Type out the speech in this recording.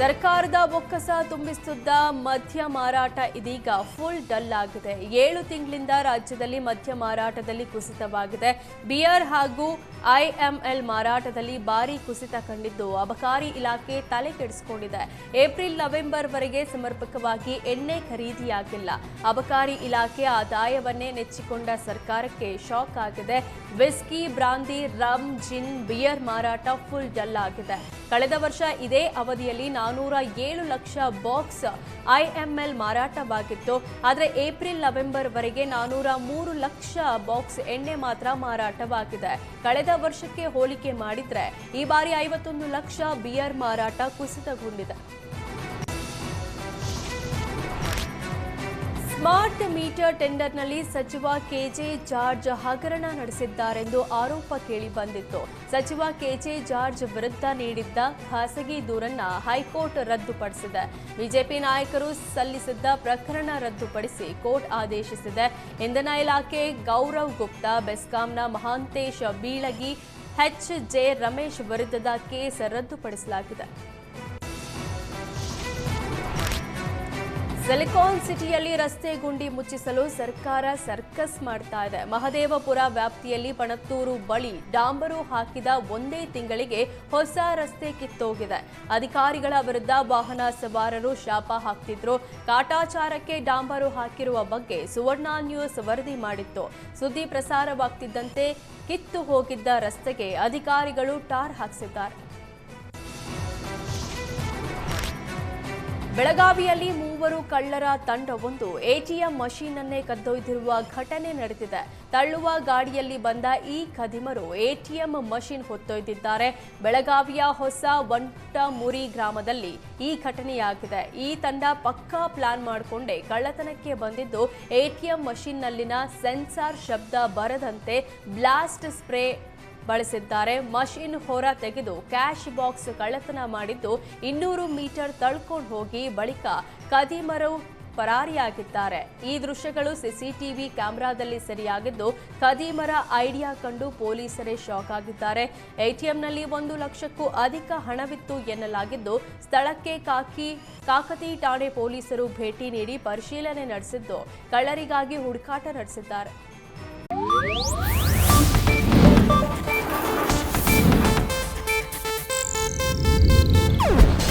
ಸರ್ಕಾರದ ಬೊಕ್ಕಸ ತುಂಬಿಸುತ್ತಿದ್ದ ಮದ್ಯ ಮಾರಾಟ ಇದೀಗ ಫುಲ್ ಡಲ್ ಆಗಿದೆ. ಏಳು ತಿಂಗಳಿಂದ ರಾಜ್ಯದಲ್ಲಿ ಮದ್ಯ ಮಾರಾಟದಲ್ಲಿ ಕುಸಿತವಾಗಿದೆ. ಬಿಯರ್ ಹಾಗೂ ಐಎಂಎಲ್ ಮಾರಾಟದಲ್ಲಿ ಭಾರಿ ಕುಸಿತ ಕಂಡಿದ್ದು ಅಬಕಾರಿ ಇಲಾಖೆ ತಲೆ ಕೆಡಿಸಿಕೊಂಡಿದೆ. ಏಪ್ರಿಲ್, ನವೆಂಬರ್ ವರೆಗೆ ಸಮರ್ಪಕವಾಗಿ ಎಣ್ಣೆ ಖರೀದಿಯಾಗಿಲ್ಲ. ಅಬಕಾರಿ ಇಲಾಖೆ ಆದಾಯವನ್ನೇ ನೆಚ್ಚಿಕೊಂಡ ಸರ್ಕಾರಕ್ಕೆ ಶಾಕ್ ಆಗಿದೆ. Whisky, brandy, rum, gin, beer ಮಾರಾಟ ಫುಲ್ ಡಲ್ ಆಗಿದೆ. ಕಳೆದ ವರ್ಷ ಇದೇ ಅವಧಿಯಲ್ಲಿ ನಾನೂರ ಏಳು ಲಕ್ಷ ಬಾಕ್ಸ್ ಐಎಂಎಲ್ ಮಾರಾಟವಾಗಿತ್ತು. ಆದರೆ ಏಪ್ರಿಲ್, ನವೆಂಬರ್ ವರೆಗೆ ನಾನೂರ ಮೂರು ಲಕ್ಷ ಬಾಕ್ಸ್ ಎಣ್ಣೆ ಮಾತ್ರ ಮಾರಾಟವಾಗಿದೆ. ಕಳೆದ ವರ್ಷಕ್ಕೆ ಹೋಲಿಕೆ ಮಾಡಿದರೆ ಈ ಬಾರಿ ಐವತ್ತೊಂದು ಲಕ್ಷ ಬಿಯರ್ ಮಾರಾಟ ಕುಸಿತಗೊಂಡಿದೆ. ಸ್ಮಾರ್ಟ್ ಮೀಟರ್ ಟೆಂಡರ್ನಲ್ಲಿ ಸಚಿವ ಕೆಜೆ ಜಾರ್ಜ್ ಹಗರಣ ನಡೆಸಿದ್ದಾರೆಂದು ಆರೋಪ ಕೇಳಿಬಂದಿತ್ತು. ಸಚಿವ ಕೆಜೆ ಜಾರ್ಜ್ ವಿರುದ್ಧ ನೀಡಿದ್ದ ಖಾಸಗಿ ದೂರನ್ನ ಹೈಕೋರ್ಟ್ ರದ್ದುಪಡಿಸಿದೆ. ಬಿಜೆಪಿ ನಾಯಕರು ಸಲ್ಲಿಸಿದ್ದ ಪ್ರಕರಣ ರದ್ದುಪಡಿಸಿ ಕೋರ್ಟ್ ಆದೇಶಿಸಿದೆ. ಇಂಧನ ಇಲಾಖೆ ಗೌರವ್ ಗುಪ್ತಾ, ಬೆಸ್ಕಾಂನ ಮಹಾಂತೇಶ ಬೀಳಗಿ, ಎಚ್ ಜೆ ರಮೇಶ್ ವಿರುದ್ಧದ ಕೇಸ್ ರದ್ದುಪಡಿಸಲಾಗಿದೆ. ಸಿಲಿಕಾನ್ ಸಿಟಿಯಲ್ಲಿ ರಸ್ತೆ ಗುಂಡಿ ಮುಚ್ಚಿಸಲು ಸರ್ಕಾರ ಸರ್ಕಸ್ ಮಾಡ್ತಾ ಇದೆ. ಮಹದೇವಪುರ ವ್ಯಾಪ್ತಿಯಲ್ಲಿ ಪಣತ್ತೂರು ಬಳಿ ಡಾಂಬರು ಹಾಕಿದ ಒಂದೇ ತಿಂಗಳಿಗೆ ಹೊಸ ರಸ್ತೆ ಕಿತ್ತೋಗಿದೆ. ಅಧಿಕಾರಿಗಳ ವಿರುದ್ಧ ವಾಹನ ಸವಾರರು ಶಾಪ ಹಾಕ್ತಿದ್ರು. ಕಾಟಾಚಾರಕ್ಕೆ ಡಾಂಬರು ಹಾಕಿರುವ ಬಗ್ಗೆ ಸುವರ್ಣ ನ್ಯೂಸ್ ವರದಿ ಮಾಡಿತ್ತು. ಸುದ್ದಿ ಪ್ರಸಾರವಾಗ್ತಿದ್ದಂತೆ ಕಿತ್ತು ಹೋಗಿದ್ದ ರಸ್ತೆಗೆ ಅಧಿಕಾರಿಗಳು ಟಾರ್ ಹಾಕಿಸಿದ್ದಾರೆ. ಬೆಳಗಾವಿಯಲ್ಲಿ ಮೂವರು ಕಳ್ಳರ ತಂಡವೊಂದು ಎಟಿಎಂ ಮಷೀನ್ ಅನ್ನೇ ಕದ್ದೊಯ್ದಿರುವ ಘಟನೆ ನಡೆದಿದೆ. ತಳ್ಳುವ ಗಾಡಿಯಲ್ಲಿ ಬಂದ ಈ ಖದೀಮರು ಎಟಿಎಂ ಮಷೀನ್ ಹೊತ್ತೊಯ್ದಿದ್ದಾರೆ. ಬೆಳಗಾವಿಯ ಹೊಸ ಒಂಟಮುರಿ ಗ್ರಾಮದಲ್ಲಿ ಈ ಘಟನೆಯಾಗಿದೆ. ಈ ತಂಡ ಪಕ್ಕಾ ಪ್ಲಾನ್ ಮಾಡಿಕೊಂಡೇ ಕಳ್ಳತನಕ್ಕೆ ಬಂದಿದ್ದು ಎಟಿಎಂ ಮಷೀನ್ನಲ್ಲಿನ ಸೆನ್ಸಾರ್ ಶಬ್ದ ಬರದಂತೆ ಬ್ಲಾಸ್ಟ್ ಸ್ಪ್ರೇ ಬಳಸಿದ್ದಾರೆ. ಮಷಿನ್ ಹೊರ ತೆಗೆದು ಕ್ಯಾಶ್ ಬಾಕ್ಸ್ ಕಳ್ಳತನ ಮಾಡಿದ್ದು ಇನ್ನೂರು ಮೀಟರ್ ತಳ್ಕೊಂಡು ಹೋಗಿ ಬಳಿಕ ಕದೀಮರು ಪರಾರಿಯಾಗಿದ್ದಾರೆ. ಈ ದೃಶ್ಯಗಳು ಸಿಸಿಟಿವಿ ಕ್ಯಾಮೆರಾದಲ್ಲಿ ಸೆರೆಯಾಗಿದ್ದು ಕದೀಮರ ಐಡಿಯಾ ಕಂಡು ಪೊಲೀಸರೇ ಶಾಕ್ ಆಗಿದ್ದಾರೆ. ಎಟಿಎಂನಲ್ಲಿ ಒಂದು ಲಕ್ಷಕ್ಕೂ ಅಧಿಕ ಹಣವಿತ್ತು ಎನ್ನಲಾಗಿದ್ದು ಸ್ಥಳಕ್ಕೆ ಕಾಕಿ ಕಾಕತಿ ಠಾಣೆ ಪೊಲೀಸರು ಭೇಟಿ ನೀಡಿ ಪರಿಶೀಲನೆ ನಡೆಸಿದ್ದು ಕಳ್ಳರಿಗಾಗಿ ಹುಡುಕಾಟ ನಡೆಸಿದ್ದಾರೆ.